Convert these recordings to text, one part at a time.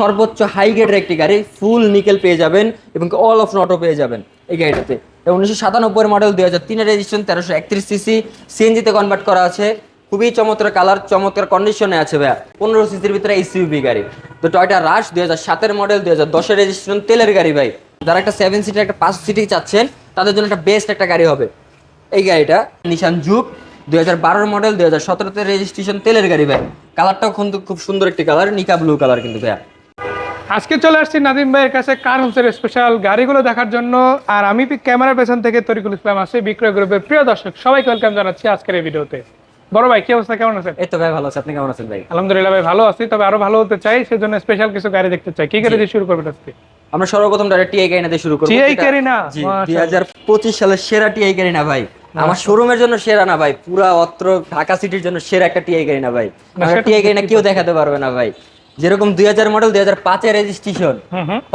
সর্বোচ্চ হাই গ্রেডের একটি গাড়ি ফুল নিকেল পেয়ে যাবেন এবং অল অফ নটো পেয়ে যাবেন এই গাড়িটাতে। উনিশশো সাতানব্বই মডেল দুই হাজার তিনের রেজিস্ট্রেশন তেরোশো একত্রিশ সিসি সিএনজিতে কনভার্ট করা আছে। খুবই চমৎকার কালার চমৎকার কন্ডিশনে আছে ভাইয়া। পনেরো সিসির ভিতরে ইসিউবি গাড়ি। তো টয়টা রাশ দুই হাজার সাতের মডেল দুই হাজার দশের রেজিস্ট্রেশন তেলের গাড়ি ভাই। যারা একটা সেভেন সিটার একটা পাঁচ সিটি চাচ্ছেন, তাদের জন্য একটা বেস্ট একটা গাড়ি হবে। এই গাড়িটা নিশান জুক দুই হাজার বারোর মডেল দুই হাজার সতেরোতে রেজিস্ট্রেশন তেলের গাড়ি ভাই। কালারটাও কিন্তু খুব সুন্দর একটি কালার নিকা ব্লু কালার কিন্তু ভাইয়া। আজকে চলে আসছি নাদিম ভাইয়ের কাছে কার হোমসের স্পেশাল গাড়িগুলো দেখার জন্য। আর আমি ক্যামেরার পেছন থেকে তরিকুল ইসলাম আছে বিক্রয় গ্রুপের প্রিয় দর্শক। সবাইকে ওয়েলকাম জানাচ্ছি আজকের এই ভিডিওতে। বড় ভাই কি অবস্থা? কেমন আছেন? এই তো ভাই ভালো আছে। আপনি কেমন আছেন ভাই? আলহামদুলিল্লাহ ভাই ভালো আছি। তবে আরও ভালো হতে চাই সেজন্য স্পেশাল কিছু গাড়ি দেখতে চাই। কি গাড়ি দিয়ে শুরু করবেন আজকে? আমরা সর্বপ্রথম ডাইরেক্ট টিআই গাড়ি দিয়ে শুরু করব। মাশাআল্লাহ। দুই হাজার পঁচিশ সালের সেরা টিআই গাড়ি না ভাই। আমার শোরুমের জন্য সেরা না ভাই। পুরা অত্র ঢাকা সিটির জন্য সেরা একটা টিআই গাড়ি না ভাই। না, টিআই গাড়ি না কেউ দেখাতে পারবে না ভাই। যেরকম দুই হাজার মডেল দুই হাজার পাঁচের রেজিস্ট্রেশন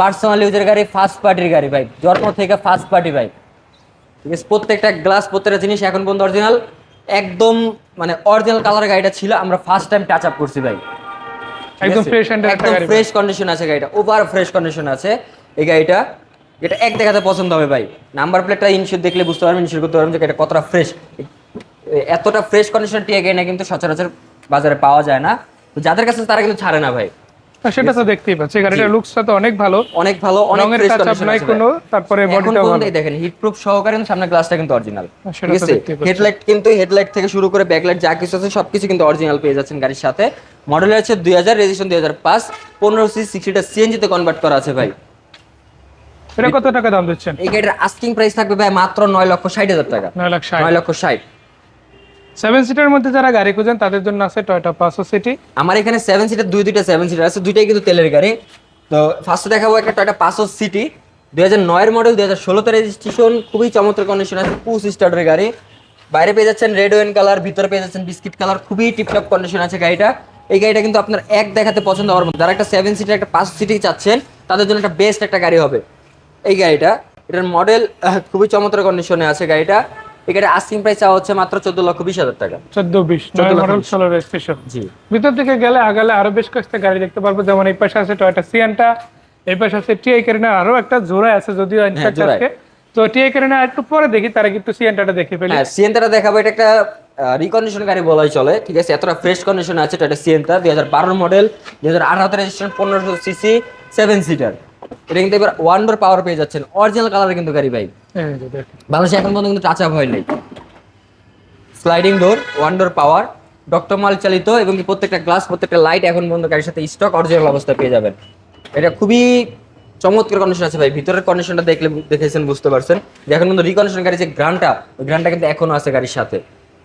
পার্সোনাল ইউজের গাড়ি ফার্স্ট পার্টির গাড়ি ভাই। জন্ম থেকে ফার্স্ট পার্টি ভাই। ঠিক আছে? প্রত্যেকটা গ্লাস প্রত্যেকটা জিনিস এখন পর্যন্ত অরিজিনাল একদম মানে অরিজিনাল কালার গাড়িটা ছিল আমরা ফার্স্ট টাইম টাচ আপ করছি ভাই। একদম ফ্রেশ এন্ড একদম ফ্রেশ কন্ডিশন আছে গাড়িটা। ওভার ফ্রেশ কন্ডিশন আছে এই গাড়িটা। এটা এক দেখাতে পছন্দ হবে ভাই। নাম্বার প্লেটটা ইনশিওর দেখলে বুঝতে পারবেন ইনশিওর করতে পারবেন যে এটা কতটা ফ্রেশ এতটা ফ্রেশ কন্ডিশন টিয়া গাড়ি না কিন্তু সচরাচর বাজারে পাওয়া যায় না। তো যাদের কাছে তারা কিন্তু ছাড়ে না ভাই। সেটা তো দেখতেই পাচ্ছি। গাড়িটার লুকসটা তো অনেক ভালো। অনেক ভালো অনেক ফ্রেশ কন্ডিশন আছে কোনো, তারপরে পর্যন্ত ভালো। এই দেখেন হিট প্রুফ সহকারে কিন্তু সামনে গ্লাসটা কিন্তু অরিজিনাল ঠিক আছে? হেডলাইট কিন্তু হেডলাইট থেকে শুরু করে ব্যাকলাইট যা কিছু আছে সবকিছু কিন্তু অরিজিনাল পেয়ে যাচ্ছেন গাড়ির সাথে। মডেল আছে দুই হাজার রেজিস্ট্রেশন দুই হাজার পাঁচ। পনেরো সি সিক্সটিটা সিএনজিতে কনভার্ট করা আছে ভাই। এটা কত টাকা দাম দিচ্ছেন? এই গাড়ির আস্কিং প্রাইস থাকবে ভাই মাত্র নয় লক্ষ ষাট হাজার টাকা। নয় লাখ ষাট। নয় লক্ষ ষাট। সেভেন সিটের মধ্যে যারা গাড়ি খুঁজেন, তাদের জন্য আছে টয়টা পাঁচশো সিটি আমার এখানে সেভেন সিটার দুই, দুইটা সেভেন সিটার আছে, দুইটাই কিন্তু তেলের গাড়ি। তো ফার্স্টে দেখাবো একটা টয়টা পাঁচশো সিটি দুই হাজার নয়ের মডেল দুই হাজার ষোলোতে রেজিস্ট্রেশন খুবই চমৎকার কন্ডিশন আছে পুশ স্টার্টের গাড়ি। বাইরে পেয়ে যাচ্ছেন রেড ওয়েন কালার ভিতরে পেয়ে যাচ্ছেন বিস্কিট কালার খুবই টিপটপ কন্ডিশন আছে গাড়িটা। এই গাড়িটা কিন্তু আপনার এক দেখাতে পছন্দ হওয়ার মতো। যারা একটা সেভেন সিটার একটা পাঁচ সিটি চাচ্ছেন, তাদের জন্য একটা বেস্ট একটা গাড়ি হবে। এই গাড়িটা, এটার মডেল খুবই চমৎকার কন্ডিশনে আছে গাড়িটা। গাড়ির আস্কিং প্রাইস চাওয়া হচ্ছে মাত্র চোদ্দ লক্ষ বিশ হাজার টাকা। চোদ্দ বিশ 14 নয় লাখ মডেল বিশ। ষোলো রেজিস্ট্রেশন জি। ভিতর দিকে গেলে আগালে আরও বেশ কয়েকটা গাড়ি দেখতে পারব। যেমন এই পাশে আছে টয়টা সিয়ানটা এই পাশে আছে টিআই কেরিনা আরও একটা জোড়া আছে যদিও ইনফ্যাক্ট আজকে তো টিআই কেরিনা একটু পরে দেখি তারা কিন্তু সিয়ানটাটা দেখে ফেলি। হ্যাঁ সিএনটাটা দেখাবো। এটা একটা রিকন্ডিশন গাড়ি বলাই চলে ঠিক আছে? এতটা ফ্রেশ কন্ডিশন আছে এটা দুই হাজার বারোর মডেল দুই হাজার আঠারোতে রেজিস্ট্রেশন পনেরোশো সিসি সেভেন সিটার এটা কিন্তু এবার ওয়ান ডোর পাওয়ার পেয়ে যাচ্ছেন। অরিজিনাল কালার কিন্তু গাড়ি ভাই। বাংলাদেশে এখন পর্যন্ত কিন্তু টাচ আপ হয় নাই। Sliding door one door power doctor মাল চালিত এবং প্রত্যেকটা গ্লাস প্রত্যেকটা লাইট এখন পর্যন্ত গাড়ির সাথে স্টক অরিজিনাল অবস্থায় পেয়ে যাবেন। এটা খুবই চমৎকার কন্ডিশন আছে ভাই। ভিতরের কন্ডিশনটা দেখলে দেখেছেন বুঝতে পারছেন। যে এখন পর্যন্ত রিকন্ডিশন গাড়ি যে গ্রান্ডটা ওই গ্রান্ডটা কিন্তু এখনও আছে গাড়ির সাথে।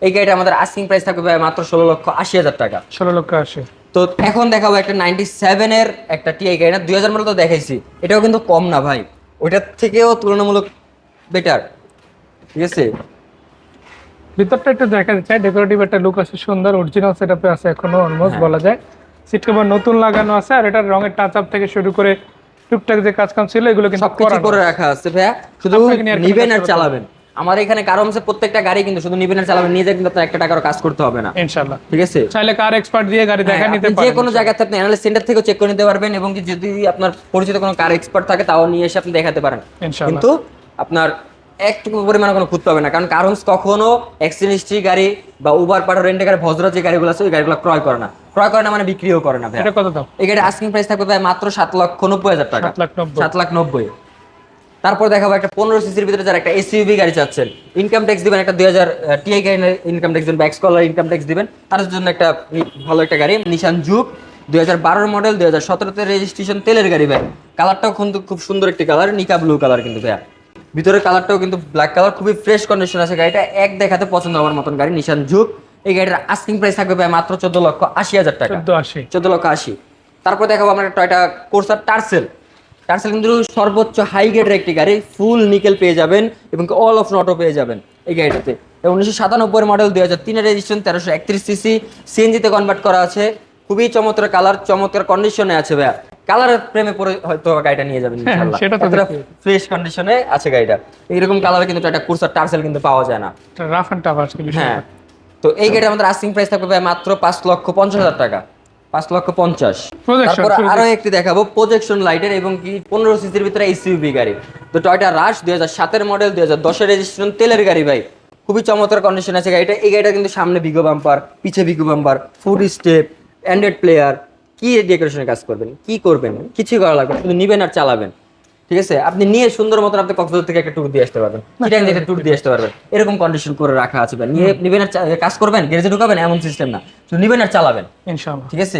এই গাড়িটা আমাদের আস্কিং প্রাইস থাকবে ভাই মাত্র ষোলো লক্ষ আশি হাজার টাকা। ষোলো লক্ষ আসে তো এখন দেখাবো একটা নাইনটি সেভেনের একটা টিআই গাড়ি। না দুই হাজার মডেল তো দেখাইছি। এটাও কিন্তু কম না ভাই। ওইটার থেকেও তুলনামূলক বেটার ঠিক আছে ভিতরটা একটু দেখা যাচ্ছে ডেকোরেটিভ একটা লুক আছে সুন্দর অরিজিনাল সেটআপে আছে এখনও অলমোস্ট হ্যাঁ। বলা যায়। সিট কভার নতুন লাগানো আছে আর এটার রঙের টাচ আপ থেকে শুরু করে টুকটাক যে কাজ কাম ছিল এগুলো কিন্তু সবকিছু করে রাখা আছে ভাইয়া। শুধু নিবেন আর চালাবেন। আমার এখানে কারণ হচ্ছে প্রত্যেকটা গাড়ি কিন্তু শুধু নিবেন আর চালাবেন নিজে কিন্তু আপনার একটা টাকারও কাজ করতে হবে না। ইনশাল্লাহ ঠিক আছে? চাইলে কার এক্সপার্ট দিয়ে গাড়ি দেখা হ্যাঁ, নিতে আপনি যে পারেন কোনো জায়গাতে আপনি অ্যানালিস্ট সেন্টার থেকেও চেক করে নিতে পারবেন এবং যদি আপনার পরিচিত কোনো কার এক্সপার্ট থাকে তাও নিয়ে এসে আপনি দেখাতে পারেন। ইনশাল্লাহ কিন্তু আপনার একটুকু পরিমাণে কোনো খুঁজতে হবে না। কারণ কারণ কখনো অ্যাক্সিডেন্ট হিস্ট্রি গাড়ি বা উবার পাড়ো রেন্টে গাড়ি ভজরা যে গাড়িগুলো আছে ওই গাড়িগুলো ক্রয় করে না। ক্রয় করে না মানে বিক্রিও করে না ভাই এটা কত দাম? এই গাড়ি আস্কিং প্রাইস থাকবে ভাই মাত্র সাত লক্ষ নব্বই হাজার টাকা। সাত লাখ নব্বই। তারপর দেখাবো একটা পনেরো সিসির ভিতরে যারা একটা এসইউভি গাড়ি চাচ্ছেন ইনকাম ট্যাক্স দিবেন একটা দুই হাজার টিআই গাড়ি ইনকাম ট্যাক্স দিবেন ব্যাক্স কলার ইনকাম ট্যাক্স দিবেন। তার জন্য একটা ভালো একটা গাড়ি নিশান জুক দুই হাজার বারোর মডেল দুই হাজার সতেরোতে রেজিস্ট্রেশন তেলের গাড়ি ভাই কালারটাও কিন্তু খুব সুন্দর একটি কালার নিকা ব্লু কালার কিন্তু ভাইয়া। ভিতরের কালারটাও কিন্তু ব্ল্যাক কালার খুবই ফ্রেশ কন্ডিশন আছে। গাড়িটা এক দেখাতে পছন্দ হওয়ার মতন গাড়ি নিশান জুক এই গাড়ির আস্কিং প্রাইস থাকবে ভাই মাত্র চোদ্দ লক্ষ আশি হাজার টাকা। চোদ্দ লক্ষ আশি। তারপর দেখাবো আমরা টয়টা কোর্সার টার্সেল টার্সেল কিন্তু সর্বোচ্চ হাই গ্রেডের একটি গাড়ি ফুল নিকেল পেয়ে যাবেন এবং অল অফ নটো পেয়ে যাবেন এই গাড়িটাতে। উনিশশো সাতানব্বই মডেল দুই হাজার তিনের রেজিস্ট্রেশন তেরোশো একত্রিশ সিসি সিএনজিতে কনভার্ট করা আছে। খুবই চমৎকার কালার চমৎকার কন্ডিশনে আছে ভাইয়া। কালারের প্রেমে পরে হয়তো গাড়িটা নিয়ে যাবেন ইনশাআল্লাহ। সেটা তো ফ্রেশ কন্ডিশনে আছে গাড়িটা। এইরকম কালার কিন্তু একটা কোর্সার টার্সেল কিন্তু পাওয়া যায় না। রাফ অ্যান্ড টাফ আজকে হ্যাঁ। তো এই গাড়ি আমাদের আস্কিং প্রাইস থাকবে ভাই মাত্র পাঁচ লক্ষ পঞ্চাশ হাজার টাকা। পাঁচ লক্ষ পঞ্চাশ। তারপর আরও একটি দেখাবো প্রজেকশন লাইটের এবং কি পনেরো সিসির ভিতরে এসইউবি গাড়ি। তো টয়টা রাশ দুই হাজার সাতের মডেল দুই হাজার দশের রেজিস্ট্রেশন তেলের গাড়ি ভাই। খুবই চমৎকার কন্ডিশন আছে গাড়িটা। এই গাড়িটা কিন্তু সামনে বিগো বাম্পার পিছে বিগো bumper foot step android player কি ডেকোরেশনের কাজ করবেন? কি করবেন? কিছুই করা লাগবে শুধু নিবেন আর চালাবেন। ঠিক আছে? আপনি নিয়ে সুন্দর মতন আপনি কক্সবাজার থেকে একটা ট্যুর দিয়ে আসতে পারবেন। চিটাং থেকে ট্যুর দিয়ে আসতে পারবেন। এরকম কন্ডিশন করে রাখা আছে নিয়ে নিবেন আর কাজ করবেন গ্যারেজে ঢুকাবেন এমন সিস্টেম না। শুধু নিবেন আর চালাবেন। ইনশাআল্লাহ। ঠিক আছে?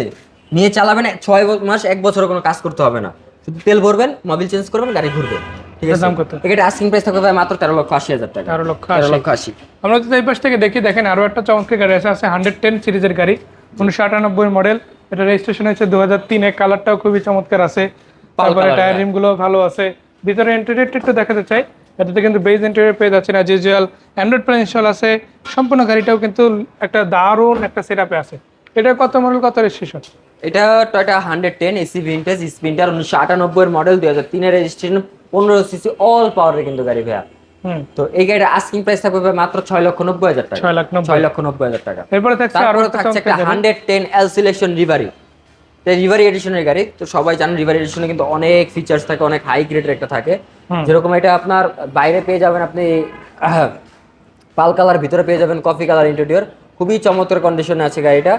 নিয়ে চালাবেন ছয় মাস এক বছর কোনো কাজ করতে হবে না। শুধু তেল ভরবেন মোবিল চেঞ্জ করবেন গাড়ি ঘুরবে ঠিক আছে? দাম কত? এটা আস্কিং প্রাইস থাকবে মাত্র তেরো লক্ষ আশি হাজার টাকা। 13 লক্ষ তেরো লক্ষ আশি। আমরা যদি এই পাশ থেকে দেখি দেখেন আরও একটা চমৎকার গাড়ি আছে আছে হান্ড্রেড টেন সিরিজের গাড়ি উনিশশো আটানব্বই মডেল এটা রেজিস্ট্রেশন হয়েছে দু হাজার তিনে। কালারটাও খুবই চমৎকার আছে। তারপরে টায়ার এটা। রিমগুলো ভালো আছে। ভিতরে ইন্টেরিয়রটা একটু দেখাতে চাই। এটাতে কিন্তু বেজ ইন্টেরিয়র পেয়ে যাচ্ছে না জিজুয়াল অ্যান্ড্রয়েড প্ল্যান ইনস্টল আছে। সম্পূর্ণ গাড়িটাও কিন্তু একটা দারুণ একটা সেটআপে আছে। এটা কত মডেল কত রেজিস্ট্রেশন এটা Toyota hundred ten AC vintage Sprinter উনিশশো আটানব্বই মডেল দুই হাজার তিনের রেজিস্ট্রেশন পনেরো সিসি অল পাওয়ারের কিন্তু গাড়ি ভাইয়া। তো এই গাড়ির আস্কিং প্রাইস থাকবে মাত্র ছয় লক্ষ নব্বই হাজার টাকা। ছয় লাখ ছয় লক্ষ নব্বই হাজার টাকা। এরপরে তারপরে থাকছে একটা হান্ড্রেড টেন এল সিলেকশন রিভারি রিভারি এডিশনের গাড়ি তো সবাই জানেন রিভারি এডিশনে কিন্তু অনেক ফিচার্স থাকে অনেক হাই গ্রেডের একটা থাকে। যেরকম এটা আপনার বাইরে পেয়ে যাবেন আপনি পাল কালার ভিতরে পেয়ে যাবেন কফি কালার ইন্টেরিয়র খুবই চমৎকার কন্ডিশনে আছে গাড়িটা।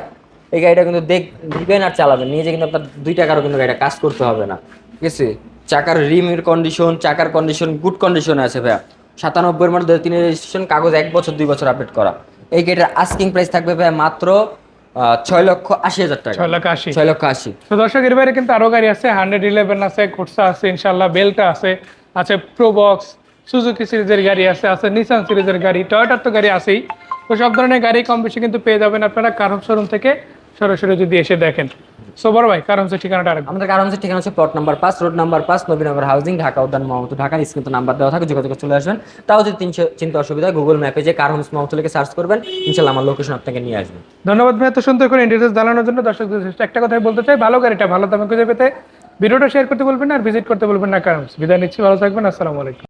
এই গাড়িটা কিন্তু দেখ দিবেন আর চালাবেন। নিয়ে যে কিন্তু আপনার দুই টাকারও কিন্তু গাড়িটা কাজ করতে হবে না। ঠিক আছে? চাকার রিমের কন্ডিশন চাকার কন্ডিশন গুড কন্ডিশনে আছে ভাইয়া। সাতানব্বইয়ের মধ্যে দু তিনের রেজিস্ট্রেশন কাগজ এক বছর দুই বছর আপডেট করা। এই গাড়িটার আস্কিং প্রাইস থাকবে ভাইয়া মাত্র ছয় লক্ষ আশি হাজার টাকা। ছয় লাখ আশি। ছয় লক্ষ আশি। তো দর্শক এর বাইরে কিন্তু আরও গাড়ি আছে হান্ড্রেড ইলেভেন আছে কোর্সা আছে ইনশাল্লাহ বেলটা আছে আছে প্রোবক্স সুজুকি সিরিজের গাড়ি আছে আছে নিসান সিরিজের গাড়ি টয়োটার তো গাড়ি আছেই। তো সব ধরনের গাড়ি কম বেশি কিন্তু পেয়ে যাবেন আপনারা কারণ শোরুম থেকে সরাসরি যদি এসে দেখেন। সো বড় ভাই কারণ হচ্ছে ঠিকানাটা আরেকবার? আমাদের কারণ হচ্ছে ঠিকানা হচ্ছে প্লট নাম্বার পাঁচ রোড নাম্বার পাঁচ নবীনগর হাউজিং ঢাকা উদ্যান মহমতো ঢাকা স্ক্রিন নাম্বার দেওয়া থাকে যোগাযোগ চলে আসবেন। তাও যদি তিনশো চিন্তা অসুবিধা গুগল ম্যাপে যে কার হোমস মহমতো লিখে সার্চ করবেন ইনশাল্লাহ আমার লোকেশন আপনাকে নিয়ে আসবে। ধন্যবাদ ভাই এত সুন্দর করে ইন্টারভিউ জানানোর জন্য একটা কথাই বলতে চাই ভালো গাড়িটা ভালো দামে খুঁজে পেতে ভিডিওটা শেয়ার করতে বলবেন আর ভিজিট করতে বলবেন না কারণ বিদায় নিচ্ছি ভালো থাকবেন আসসালামু আলাইকুম।